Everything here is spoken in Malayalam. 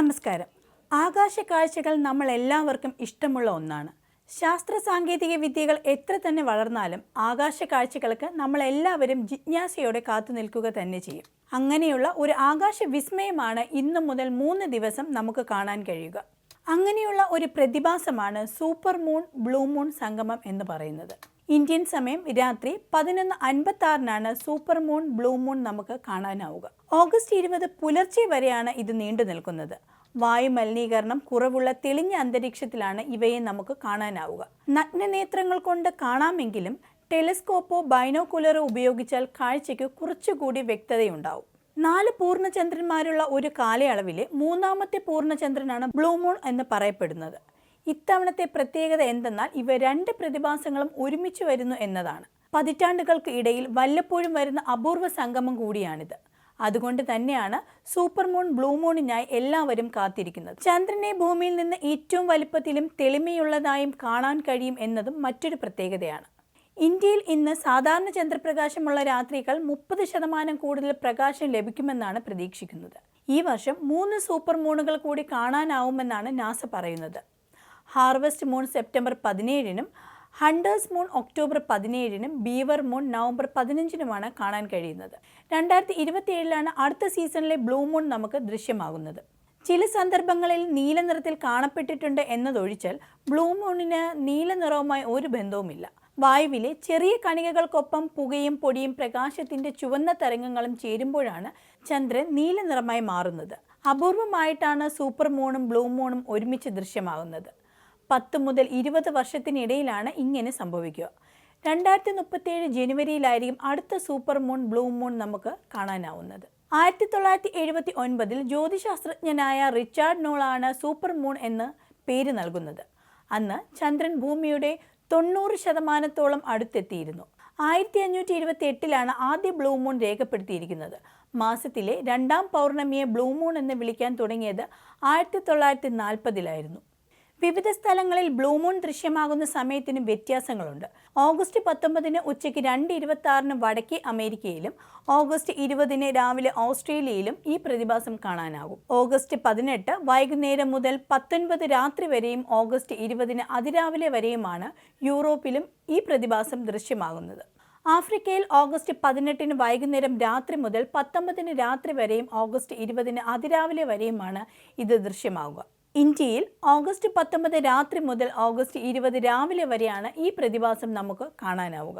നമസ്കാരം. ആകാശ കാഴ്ചകൾ നമ്മൾ എല്ലാവർക്കും ഇഷ്ടമുള്ള ഒന്നാണ്. ശാസ്ത്ര സാങ്കേതിക വിദ്യകൾ എത്ര തന്നെ വളർന്നാലും ആകാശ കാഴ്ചകൾക്ക് നമ്മൾ എല്ലാവരും ജിജ്ഞാസയോടെ കാത്തു നിൽക്കുക തന്നെ ചെയ്യും. അങ്ങനെയുള്ള ഒരു ആകാശ വിസ്മയമാണ് ഇന്നു മുതൽ മൂന്ന് ദിവസം നമുക്ക് കാണാൻ കഴിയുക. അങ്ങനെയുള്ള ഒരു പ്രതിഭാസമാണ് സൂപ്പർ മൂൺ ബ്ലൂ മൂൺ സംഗമം എന്ന് പറയുന്നത്. ഇന്ത്യൻ സമയം രാത്രി പതിനൊന്ന് അൻപത്തി ആറിനാണ് സൂപ്പർ മൂൺ ബ്ലൂ മൂൺ നമുക്ക് കാണാനാവുക. ഓഗസ്റ്റ് ഇരുപത് പുലർച്ചെ വരെയാണ് ഇത് നീണ്ടു നിൽക്കുന്നത്. വായു മലിനീകരണം കുറവുള്ള തെളിഞ്ഞ അന്തരീക്ഷത്തിലാണ് ഇവയെ നമുക്ക് കാണാനാവുക. നഗ്നനേത്രങ്ങൾ കൊണ്ട് കാണാമെങ്കിലും ടെലിസ്കോപ്പോ ബൈനോക്കുലറോ ഉപയോഗിച്ചാൽ കാഴ്ചയ്ക്ക് കുറച്ചുകൂടി വ്യക്തതയുണ്ടാവും. നാല് പൂർണചന്ദ്രന്മാരുള്ള ഒരു കാലയളവിലെ മൂന്നാമത്തെ പൂർണചന്ദ്രനാണ് ബ്ലൂ മൂൺ എന്ന് പറയപ്പെടുന്നത്. ഇത്തവണത്തെ പ്രത്യേകത എന്തെന്നാൽ ഇവ രണ്ട് പ്രതിഭാസങ്ങളും ഒരുമിച്ച് വരുന്നു എന്നതാണ്. പതിറ്റാണ്ടുകൾക്ക് ഇടയിൽ വല്ലപ്പോഴും വരുന്ന അപൂർവ സംഗമം കൂടിയാണിത്. അതുകൊണ്ട് തന്നെയാണ് സൂപ്പർ മൂൺ ബ്ലൂ മൂണിനായി എല്ലാവരും കാത്തിരിക്കുന്നത്. ചന്ദ്രനെ ഭൂമിയിൽ നിന്ന് ഏറ്റവും വലുപ്പത്തിലും തെളിമയുള്ളതായും കാണാൻ കഴിയും എന്നതും മറ്റൊരു പ്രത്യേകതയാണ്. ഇന്ത്യയിൽ ഇന്ന് സാധാരണ ചന്ദ്രപ്രകാശമുള്ള രാത്രികൾ മുപ്പത് ശതമാനം കൂടുതൽ പ്രകാശം ലഭിക്കുമെന്നാണ് പ്രതീക്ഷിക്കുന്നത്. ഈ വർഷം മൂന്ന് സൂപ്പർ മൂണുകൾ കൂടി കാണാനാവുമെന്നാണ് നാസ പറയുന്നത്. ഹാർവസ്റ്റ് മൂൺ സെപ്റ്റംബർ പതിനേഴിനും ഹണ്ടേഴ്സ് മൂൺ ഒക്ടോബർ പതിനേഴിനും ബീവർ മൂൺ നവംബർ പതിനഞ്ചിനുമാണ് കാണാൻ കഴിയുന്നത്. രണ്ടായിരത്തി ഇരുപത്തിയേഴിലാണ് അടുത്ത സീസണിലെ ബ്ലൂ മൂൺ നമുക്ക് ദൃശ്യമാകുന്നത്. ചില സന്ദർഭങ്ങളിൽ നീല നിറത്തിൽ കാണപ്പെട്ടിട്ടുണ്ട് എന്നതൊഴിച്ചാൽ ബ്ലൂ മൂണിന് നീല നിറവുമായി ഒരു ബന്ധവുമില്ല. വായുവിലെ ചെറിയ കണികകൾക്കൊപ്പം പുകയും പൊടിയും പ്രകാശത്തിന്റെ ചുവന്ന തരംഗങ്ങളും ചേരുമ്പോഴാണ് ചന്ദ്രൻ നീല നിറമായി മാറുന്നത്. അപൂർവമായിട്ടാണ് സൂപ്പർ മൂണും ബ്ലൂ മൂണും ഒരുമിച്ച് ദൃശ്യമാകുന്നത്. പത്ത് മുതൽ ഇരുപത് വർഷത്തിനിടയിലാണ് ഇങ്ങനെ സംഭവിക്കുക. രണ്ടായിരത്തി മുപ്പത്തേഴ് ജനുവരിയിലായിരിക്കും അടുത്ത സൂപ്പർ മൂൺ ബ്ലൂ മൂൺ നമുക്ക് കാണാനാവുന്നത്. ആയിരത്തി തൊള്ളായിരത്തി എഴുപത്തി ഒൻപതിൽ ജ്യോതിശാസ്ത്രജ്ഞനായ റിച്ചാർഡ് നോളാണ് സൂപ്പർ മൂൺ എന്ന് പേര് നൽകുന്നത്. അന്ന് ചന്ദ്രൻ ഭൂമിയുടെ തൊണ്ണൂറ് ശതമാനത്തോളം അടുത്തെത്തിയിരുന്നു. ആയിരത്തി അഞ്ഞൂറ്റി ഇരുപത്തി എട്ടിലാണ് ആദ്യ ബ്ലൂ മൂൺ രേഖപ്പെടുത്തിയിരിക്കുന്നത്. മാസത്തിലെ രണ്ടാം പൗർണമിയെ ബ്ലൂ മൂൺ എന്ന് വിളിക്കാൻ തുടങ്ങിയത് ആയിരത്തി തൊള്ളായിരത്തി നാൽപ്പതിലായിരുന്നു വിവിധ സ്ഥലങ്ങളിൽ ബ്ലൂമൂൺ ദൃശ്യമാകുന്ന സമയത്തിന് വ്യത്യാസങ്ങളുണ്ട്. ഓഗസ്റ്റ് പത്തൊമ്പതിന് ഉച്ചയ്ക്ക് രണ്ട് ഇരുപത്തി ആറിന് വടക്കേ അമേരിക്കയിലും ഓഗസ്റ്റ് ഇരുപതിന് രാവിലെ ഓസ്ട്രേലിയയിലും ഈ പ്രതിഭാസം കാണാനാകും. ഓഗസ്റ്റ് പതിനെട്ട് വൈകുന്നേരം മുതൽ പത്തൊൻപത് രാത്രി വരെയും ഓഗസ്റ്റ് ഇരുപതിന് അതിരാവിലെ വരെയുമാണ് യൂറോപ്പിലും ഈ പ്രതിഭാസം ദൃശ്യമാകുന്നത്. ആഫ്രിക്കയിൽ ഓഗസ്റ്റ് പതിനെട്ടിന് വൈകുന്നേരം രാത്രി മുതൽ പത്തൊമ്പതിന് രാത്രി വരെയും ഓഗസ്റ്റ് ഇരുപതിന് അതിരാവിലെ വരെയുമാണ് ഇത് ദൃശ്യമാകുക ഇന്ത്യയിൽ ഓഗസ്റ്റ് പത്തൊമ്പത് രാത്രി മുതൽ ഓഗസ്റ്റ് ഇരുപത് രാവിലെ വരെയാണ് ഈ പ്രതിഭാസം നമുക്ക് കാണാനാവുക.